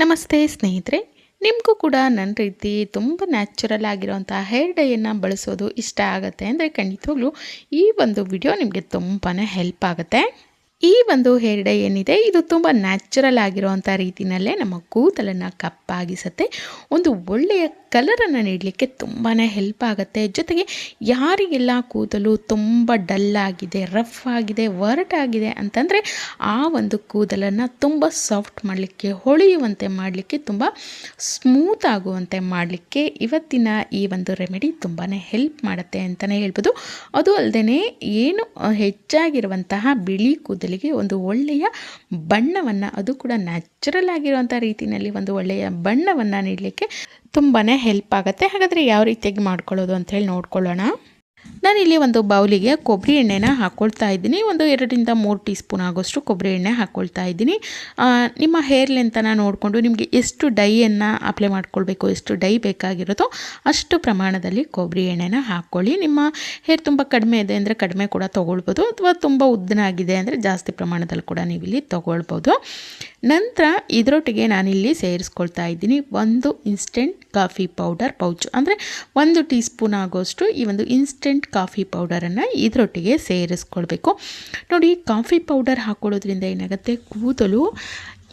ನಮಸ್ತೆ ಸ್ನೇಹಿತರೆ, ನಿಮಗೂ ಕೂಡ ನನ್ನ ರೀತಿ ತುಂಬ ನ್ಯಾಚುರಲ್ ಆಗಿರೋಂಥ ಹೇರ್ ಡೈಯನ್ನು ಬಳಸೋದು ಇಷ್ಟ ಆಗುತ್ತೆ ಅಂದರೆ ಖಂಡಿತವಾಗ್ಲೂ ಈ ಒಂದು ವಿಡಿಯೋ ನಿಮಗೆ ತುಂಬಾ ಹೆಲ್ಪ್ ಆಗುತ್ತೆ. ಈ ಒಂದು ಹೇರ್ ಡೈ ಏನಿದೆ, ಇದು ತುಂಬ ನ್ಯಾಚುರಲ್ ಆಗಿರೋವಂಥ ರೀತಿಯಲ್ಲೇ ನಮ್ಮ ಕೂದಲನ್ನು ಕಪ್ಪಾಗಿಸುತ್ತೆ. ಒಂದು ಒಳ್ಳೆಯ ಕಲರನ್ನು ನೀಡಲಿಕ್ಕೆ ತುಂಬಾ ಹೆಲ್ಪ್ ಆಗುತ್ತೆ. ಜೊತೆಗೆ ಯಾರಿಗೆಲ್ಲ ಕೂದಲು ತುಂಬ ಡಲ್ ಆಗಿದೆ ರಫ್ ಆಗಿದೆ ಆಗಿದೆ ಅಂತಂದರೆ ಆ ಒಂದು ಕೂದಲನ್ನು ತುಂಬ ಸಾಫ್ಟ್ ಮಾಡಲಿಕ್ಕೆ, ಹೊಳೆಯುವಂತೆ ಮಾಡಲಿಕ್ಕೆ, ತುಂಬ ಸ್ಮೂತ್ ಆಗುವಂತೆ ಮಾಡಲಿಕ್ಕೆ ಇವತ್ತಿನ ಈ ಒಂದು ರೆಮಿಡಿ ತುಂಬಾ ಹೆಲ್ಪ್ ಮಾಡುತ್ತೆ ಅಂತಲೇ ಹೇಳ್ಬೋದು. ಅದು ಅಲ್ಲದೆ ಏನು ಹೆಚ್ಚಾಗಿರುವಂತಹ ಬಿಳಿ ಕೂದಲಿಗೆ ಒಂದು ಒಳ್ಳೆಯ ಬಣ್ಣವನ್ನು, ಅದು ಕೂಡ ನ್ಯಾಚುರಲ್ ಆಗಿರುವಂಥ ರೀತಿಯಲ್ಲಿ ಒಂದು ಒಳ್ಳೆಯ ಬಣ್ಣವನ್ನು ನೀಡಲಿಕ್ಕೆ ತುಂಬಾ ಹೆಲ್ಪ್ ಆಗುತ್ತೆ. ಹಾಗಾದರೆ ಯಾವ ರೀತಿಯಾಗಿ ಮಾಡ್ಕೊಳ್ಳೋದು ಅಂತ ಹೇಳಿ ನೋಡ್ಕೊಳ್ಳೋಣ. ನಾನಿಲ್ಲಿ ಒಂದು ಬೌಲಿಗೆ ಕೊಬ್ಬರಿ ಎಣ್ಣೆನ ಹಾಕ್ಕೊಳ್ತಾ ಇದ್ದೀನಿ. ಒಂದು ಎರಡರಿಂದ ಮೂರು ಟೀ ಸ್ಪೂನ್ ಆಗೋಷ್ಟು ಕೊಬ್ಬರಿ ಎಣ್ಣೆ ಹಾಕ್ಕೊಳ್ತಾ ಇದ್ದೀನಿ. ನಿಮ್ಮ ಹೇರ್ ಲೆಂತನ ನೋಡಿಕೊಂಡು ನಿಮಗೆ ಎಷ್ಟು ಡೈಯನ್ನು ಅಪ್ಲೈ ಮಾಡ್ಕೊಳ್ಬೇಕು, ಎಷ್ಟು ಡೈ ಬೇಕಾಗಿರುತ್ತೋ ಅಷ್ಟು ಪ್ರಮಾಣದಲ್ಲಿ ಕೊಬ್ಬರಿ ಎಣ್ಣೆನ ಹಾಕ್ಕೊಳ್ಳಿ. ನಿಮ್ಮ ಹೇರ್ ತುಂಬ ಕಡಿಮೆ ಇದೆ ಅಂದರೆ ಕಡಿಮೆ ಕೂಡ ತೊಗೊಳ್ಬೋದು, ಅಥವಾ ತುಂಬ ಉದ್ದನಾಗಿದೆ ಅಂದರೆ ಜಾಸ್ತಿ ಪ್ರಮಾಣದಲ್ಲಿ ಕೂಡ ನೀವು ಇಲ್ಲಿ ತೊಗೊಳ್ಬೋದು. ನಂತರ ಇದರೊಟ್ಟಿಗೆ ನಾನಿಲ್ಲಿ ಸೇರಿಸ್ಕೊಳ್ತಾ ಇದ್ದೀನಿ ಒಂದು ಇನ್ಸ್ಟೆಂಟ್ ಕಾಫಿ ಪೌಡರ್, ಪೌಚ್, ಅಂದರೆ ಒಂದು ಟೀ ಸ್ಪೂನ್ ಆಗೋಷ್ಟು ಈ ಒಂದು ಇನ್ಸ್ಟೆಂಟ್ ಕಾಫಿ ಪೌಡರನ್ನು ಇದರೊಟ್ಟಿಗೆ ಸೇರಿಸ್ಕೊಳ್ಬೇಕು. ನೋಡಿ, ಕಾಫಿ ಪೌಡರ್ ಹಾಕ್ಕೊಳ್ಳೋದ್ರಿಂದ ಏನಾಗುತ್ತೆ? ಕೂದಲು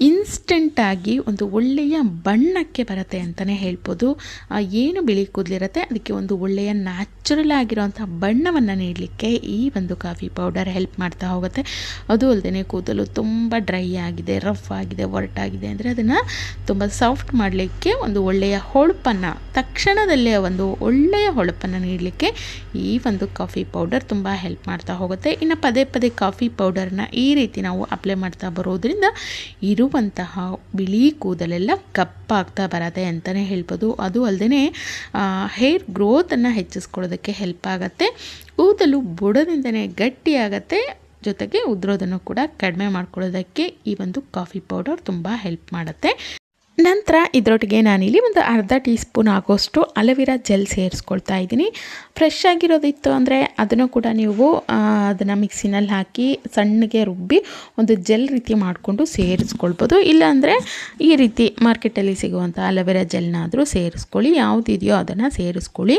ಇನ್ಸ್ಟೆಂಟಾಗಿ ಒಂದು ಒಳ್ಳೆಯ ಬಣ್ಣಕ್ಕೆ ಬರುತ್ತೆ ಅಂತಲೇ ಹೇಳ್ಬೋದು. ಏನು ಬಿಳಿ ಕೂದಲಿರುತ್ತೆ? ಅದಕ್ಕೆ ಒಂದು ಒಳ್ಳೆಯ ನ್ಯಾಚುರಲ್ ಆಗಿರುವಂಥ ಬಣ್ಣವನ್ನು ನೀಡಲಿಕ್ಕೆ ಈ ಒಂದು ಕಾಫಿ ಪೌಡರ್ ಹೆಲ್ಪ್ ಮಾಡ್ತಾ ಹೋಗುತ್ತೆ. ಅದು ಅಲ್ಲದೆ ಕೂದಲು ತುಂಬ ಡ್ರೈ ಆಗಿದೆ ರಫ್ ಆಗಿದೆ, ಒರಟಾಗಿದೆ ಅಂದರೆ ಅದನ್ನು ತುಂಬ ಸಾಫ್ಟ್ ಮಾಡಲಿಕ್ಕೆ ಒಂದು ಒಳ್ಳೆಯ ಹೊಳಪನ್ನು, ತಕ್ಷಣದಲ್ಲೇ ಒಂದು ಒಳ್ಳೆಯ ಹೊಳಪನ್ನು ನೀಡಲಿಕ್ಕೆ ಈ ಒಂದು ಕಾಫಿ ಪೌಡರ್ ತುಂಬ ಹೆಲ್ಪ್ ಮಾಡ್ತಾ ಹೋಗುತ್ತೆ. ಇನ್ನು ಪದೇ ಪದೇ ಕಾಫಿ ಪೌಡರ್ನ ಈ ರೀತಿ ನಾವು ಅಪ್ಲೈ ಮಾಡ್ತಾ ಬರೋದ್ರಿಂದ ಇರು ಇರುವಂತಹ ಬಿಳಿ ಕೂದಲೆಲ್ಲ ಕಪ್ಪಾಗ್ತಾ ಬರತ್ತೆ ಅಂತಲೇ ಹೇಳ್ಬೋದು. ಅದು ಅಲ್ಲದೆ ಹೇರ್ ಗ್ರೋತನ್ನು ಹೆಚ್ಚಿಸ್ಕೊಳ್ಳೋದಕ್ಕೆ ಹೆಲ್ಪ್ ಆಗುತ್ತೆ. ಕೂದಲು ಬುಡದಿಂದನೇ ಗಟ್ಟಿಯಾಗತ್ತೆ. ಜೊತೆಗೆ ಉದ್ರೋದನ್ನು ಕೂಡ ಕಡಿಮೆ ಮಾಡ್ಕೊಳ್ಳೋದಕ್ಕೆ ಈ ಒಂದು ಕಾಫಿ ಪೌಡರ್ ತುಂಬ ಹೆಲ್ಪ್ ಮಾಡುತ್ತೆ. ನಂತರ ಇದರೊಟ್ಟಿಗೆ ನಾನಿಲ್ಲಿ ಒಂದು ಅರ್ಧ ಟೀ ಸ್ಪೂನ್ ಆಗೋಷ್ಟು ಅಲವಿರಾ ಜೆಲ್ ಸೇರಿಸ್ಕೊಳ್ತಾ ಇದ್ದೀನಿ. ಫ್ರೆಶ್ ಆಗಿರೋದಿತ್ತು ಅಂದರೆ ಅದನ್ನು ಕೂಡ ನೀವು ಅದನ್ನು ಮಿಕ್ಸಿನಲ್ಲಿ ಹಾಕಿ ಸಣ್ಣಗೆ ರುಬ್ಬಿ ಒಂದು ಜೆಲ್ ರೀತಿ ಮಾಡಿಕೊಂಡು ಸೇರಿಸ್ಕೊಳ್ಬೋದು. ಇಲ್ಲಾಂದರೆ ಈ ರೀತಿ ಮಾರ್ಕೆಟಲ್ಲಿ ಸಿಗುವಂಥ ಅಲವಿರಾ ಜೆಲ್ನಾದರೂ ಸೇರಿಸ್ಕೊಳ್ಳಿ. ಯಾವುದಿದೆಯೋ ಅದನ್ನು ಸೇರಿಸ್ಕೊಳ್ಳಿ.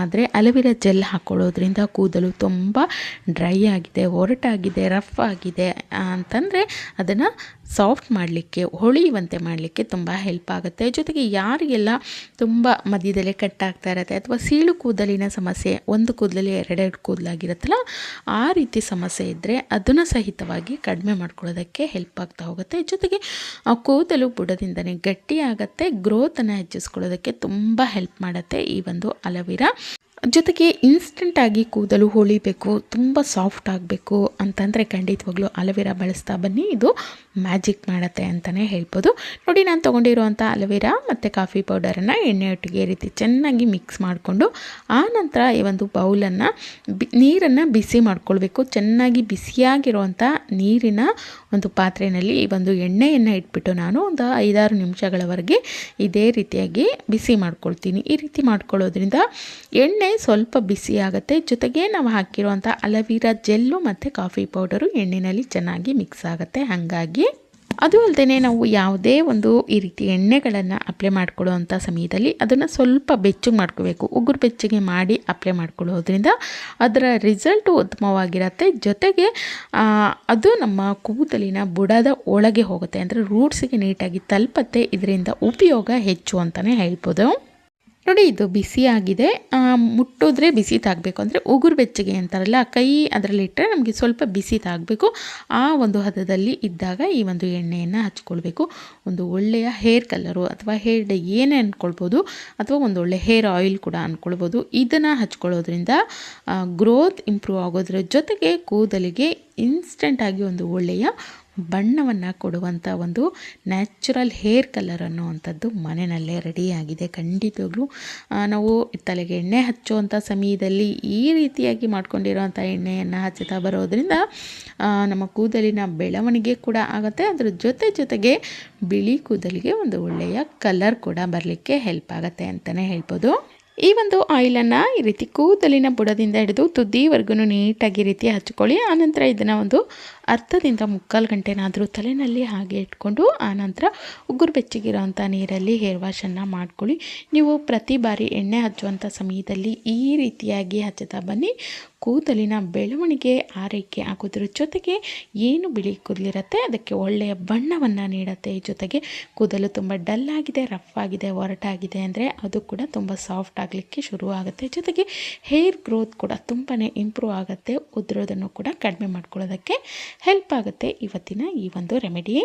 ಆದರೆ ಅಲವಿರಾ ಜೆಲ್ ಹಾಕ್ಕೊಳ್ಳೋದ್ರಿಂದ ಕೂದಲು ತುಂಬ ಡ್ರೈ ಆಗಿದೆ, ಒರಟಾಗಿದೆ, ರಫ್ ಆಗಿದೆ ಅಂತಂದರೆ ಅದನ್ನು ಸಾಫ್ಟ್ ಮಾಡಲಿಕ್ಕೆ, ಹೊಳೆಯುವಂತೆ ಮಾಡಲಿಕ್ಕೆ ತುಂಬ ಹೆಲ್ಪ್ ಆಗುತ್ತೆ. ಜೊತೆಗೆ ಯಾರಿಗೆಲ್ಲ ತುಂಬ ಮಧ್ಯದಲ್ಲೇ ಕಟ್ಟಾಗ್ತಾ ಇರುತ್ತೆ ಅಥವಾ ಸೀಳು ಕೂದಲಿನ ಸಮಸ್ಯೆ, ಒಂದು ಕೂದಲಲ್ಲಿ ಎರಡೆರಡು ಕೂದಲಾಗಿರುತ್ತಲ್ಲ, ಆ ರೀತಿ ಸಮಸ್ಯೆ ಇದ್ದರೆ ಅದನ್ನು ಸಹಿತವಾಗಿ ಕಡಿಮೆ ಮಾಡ್ಕೊಳ್ಳೋದಕ್ಕೆ ಹೆಲ್ಪ್ ಆಗ್ತಾ ಹೋಗುತ್ತೆ. ಜೊತೆಗೆ ಆ ಕೂದಲು ಬುಡದಿಂದನೇ ಗಟ್ಟಿಯಾಗತ್ತೆ ಗ್ರೋತನ್ನು ಹೆಚ್ಚಿಸ್ಕೊಳ್ಳೋದಕ್ಕೆ ತುಂಬ ಹೆಲ್ಪ್ ಮಾಡುತ್ತೆ ಈ ಒಂದು ಅಲವಿರಾ. ಜೊತೆಗೆ ಇನ್ಸ್ಟೆಂಟಾಗಿ ಕೂದಲು ಹೊಳಿಬೇಕು, ತುಂಬ ಸಾಫ್ಟ್ ಆಗಬೇಕು ಅಂತಂದರೆ ಖಂಡಿತವಾಗ್ಲೂ ಅಲೋವೆರಾ ಬಳಸ್ತಾ ಬನ್ನಿ. ಇದು ಮ್ಯಾಜಿಕ್ ಮಾಡುತ್ತೆ ಅಂತಲೇ ಹೇಳ್ಬೋದು. ನೋಡಿ, ನಾನು ತೊಗೊಂಡಿರುವಂಥ ಅಲೋವೆರಾ ಮತ್ತು ಕಾಫಿ ಪೌಡರನ್ನು ಎಣ್ಣೆ ಒಟ್ಟಿಗೆ ರೀತಿ ಚೆನ್ನಾಗಿ ಮಿಕ್ಸ್ ಮಾಡಿಕೊಂಡು, ಆ ನಂತರ ಈ ಒಂದು ಬೌಲನ್ನು ಬಿ, ನೀರನ್ನು ಬಿಸಿ ಮಾಡ್ಕೊಳ್ಬೇಕು. ಚೆನ್ನಾಗಿ ಬಿಸಿಯಾಗಿರುವಂಥ ನೀರಿನ ಒಂದು ಪಾತ್ರೆಯಲ್ಲಿ ಈ ಒಂದು ಎಣ್ಣೆಯನ್ನು ಇಟ್ಬಿಟ್ಟು ನಾನು ಒಂದು ಐದಾರು ನಿಮಿಷಗಳವರೆಗೆ ಇದೇ ರೀತಿಯಾಗಿ ಬಿಸಿ ಮಾಡ್ಕೊಳ್ತೀನಿ. ಈ ರೀತಿ ಮಾಡ್ಕೊಳ್ಳೋದ್ರಿಂದ ಎಣ್ಣೆ ಸ್ವಲ್ಪ ಬಿಸಿ ಆಗುತ್ತೆ. ಜೊತೆಗೆ ನಾವು ಹಾಕಿರುವಂಥ ಅಲವೀರಾ ಜೆಲ್ಲು ಮತ್ತು ಕಾಫಿ ಪೌಡರು ಎಣ್ಣೆಯಲ್ಲಿ ಚೆನ್ನಾಗಿ ಮಿಕ್ಸ್ ಆಗುತ್ತೆ. ಹಾಗಾಗಿ ಅದು ಅಲ್ಲದೆ ನಾವು ಯಾವುದೇ ಒಂದು ಈ ರೀತಿ ಎಣ್ಣೆಗಳನ್ನು ಅಪ್ಲೈ ಮಾಡ್ಕೊಳ್ಳೋವಂಥ ಸಮಯದಲ್ಲಿ ಅದನ್ನು ಸ್ವಲ್ಪ ಬೆಚ್ಚಗೆ ಮಾಡ್ಕೋಬೇಕು. ಉಗುರು ಬೆಚ್ಚಗೆ ಮಾಡಿ ಅಪ್ಲೈ ಮಾಡ್ಕೊಳ್ಳೋದ್ರಿಂದ ಅದರ ರಿಸಲ್ಟು ಉತ್ತಮವಾಗಿರುತ್ತೆ. ಜೊತೆಗೆ ಅದು ನಮ್ಮ ಕೂದಲಿನ ಬುಡದ ಒಳಗೆ ಹೋಗುತ್ತೆ. ಅಂದರೆ ರೂಟ್ಸಿಗೆ ನೀಟಾಗಿ ತಲುಪತ್ತೆ. ಇದರಿಂದ ಉಪಯೋಗ ಹೆಚ್ಚು ಅಂತಲೇ ಹೇಳ್ಬೋದು. ನೋಡಿ, ಇದು ಬಿಸಿಯಾಗಿದೆ ಮುಟ್ಟಿದ್ರೆ ಬಿಸಿ ತಾಗಬೇಕು. ಅಂದರೆ ಉಗುರು ಬೆಚ್ಚಗೆ ಅಂತಾರಲ್ಲ ಕೈ ಅದರಲ್ಲಿ ಇಟ್ಟರೆ ನಮಗೆ ಸ್ವಲ್ಪ ಬಿಸಿ ತಾಗಬೇಕು. ಆ ಒಂದು ಹದದಲ್ಲಿ ಇದ್ದಾಗ ಈ ಒಂದು ಎಣ್ಣೆಯನ್ನು ಹಚ್ಕೊಳ್ಬೇಕು. ಒಂದು ಒಳ್ಳೆಯ ಹೇರ್ ಕಲರು ಅಥವಾ ಹೇರ್ ಡೈ ಏನೇ ಅಂದ್ಕೊಳ್ಬೋದು ಅಥವಾ ಒಂದು ಒಳ್ಳೆ ಹೇರ್ ಆಯಿಲ್ ಕೂಡ ಅಂದ್ಕೊಳ್ಬೋದು ಇದನ್ನು ಹಚ್ಕೊಳ್ಳೋದ್ರಿಂದ ಗ್ರೋತ್ ಇಂಪ್ರೂವ್ ಆಗೋದ್ರ ಜೊತೆಗೆ ಕೂದಲಿಗೆ ಇನ್ಸ್ಟೆಂಟಾಗಿ ಒಂದು ಒಳ್ಳೆಯ ಬಣ್ಣವನ್ನು ಕೊಡುವಂಥ ಒಂದು ನ್ಯಾಚುರಲ್ ಹೇರ್ ಕಲರ್ ಅನ್ನುವಂಥದ್ದು ಮನೆಯಲ್ಲೇ ರೆಡಿಯಾಗಿದೆ ಖಂಡಿತವಾಗ್ಲೂ ನಾವು ತಲೆಗೆ ಎಣ್ಣೆ ಹಚ್ಚುವಂಥ ಸಮಯದಲ್ಲಿ ಈ ರೀತಿಯಾಗಿ ಮಾಡ್ಕೊಂಡಿರೋವಂಥ ಎಣ್ಣೆಯನ್ನು ಹಚ್ಚುತ್ತಾ ಬರೋದರಿಂದ ನಮ್ಮ ಕೂದಲಿನ ಬೆಳವಣಿಗೆ ಕೂಡ ಆಗುತ್ತೆ. ಅದರ ಜೊತೆ ಜೊತೆಗೆ ಬಿಳಿ ಕೂದಲಿಗೆ ಒಂದು ಒಳ್ಳೆಯ ಕಲರ್ ಕೂಡ ಬರಲಿಕ್ಕೆ ಹೆಲ್ಪ್ ಆಗುತ್ತೆ ಅಂತಲೇ ಹೇಳ್ಬೋದು. ಈ ಒಂದು ಆಯಿಲನ್ನು ಈ ರೀತಿ ಕೂದಲಿನ ಬುಡದಿಂದ ಹಿಡಿದು ತುದಿವರೆಗೂ ನೀಟಾಗಿ ರೀತಿ ಹಚ್ಕೊಳ್ಳಿ. ಆನಂತರ ಇದನ್ನು ಒಂದು ಅರ್ಧದಿಂದ ಮುಕ್ಕಾಲು ಗಂಟೆನಾದರೂ ತಲೆಯಲ್ಲಿ ಹಾಗೆ ಇಟ್ಕೊಂಡು ಆನಂತರ ಉಗುರು ಬೆಚ್ಚಗಿರೋವಂಥ ನೀರಲ್ಲಿ ಹೇರ್ ವಾಶನ್ನು ಮಾಡ್ಕೊಳ್ಳಿ. ನೀವು ಪ್ರತಿ ಬಾರಿ ಎಣ್ಣೆ ಹಚ್ಚುವಂಥ ಸಮಯದಲ್ಲಿ ಈ ರೀತಿಯಾಗಿ ಹಚ್ಚುತ್ತಾ ಬನ್ನಿ. ಕೂದಲಿನ ಬೆಳವಣಿಗೆ, ಆರೈಕೆ ಆಗೋದ್ರ ಜೊತೆಗೆ ಏನು ಬಿಳಿ ಕೂದಲಿರತ್ತೆ, ಅದಕ್ಕೆ ಒಳ್ಳೆಯ ಬಣ್ಣವನ್ನು ನೀಡುತ್ತೆ. ಜೊತೆಗೆ ಕೂದಲು ತುಂಬ ಡಲ್ ಆಗಿದೆ, ರಫ್ ಆಗಿದೆ ಒರಟಾಗಿದೆ ಅಂದರೆ ಅದು ಕೂಡ ತುಂಬ ಸಾಫ್ಟ್ ಆಗಲಿಕ್ಕೆ ಶುರು ಆಗುತ್ತೆ. ಜೊತೆಗೆ ಹೇರ್ ಗ್ರೋತ್ ಕೂಡ ತುಂಬಾ ಇಂಪ್ರೂವ್ ಆಗುತ್ತೆ. ಉದುರೋದನ್ನು ಕೂಡ ಕಡಿಮೆ ಮಾಡ್ಕೊಳ್ಳೋದಕ್ಕೆ ಹೆಲ್ಪ್ ಆಗುತ್ತೆ ಇವತ್ತಿನ ಈ ಒಂದು ರೆಮಿಡಿ.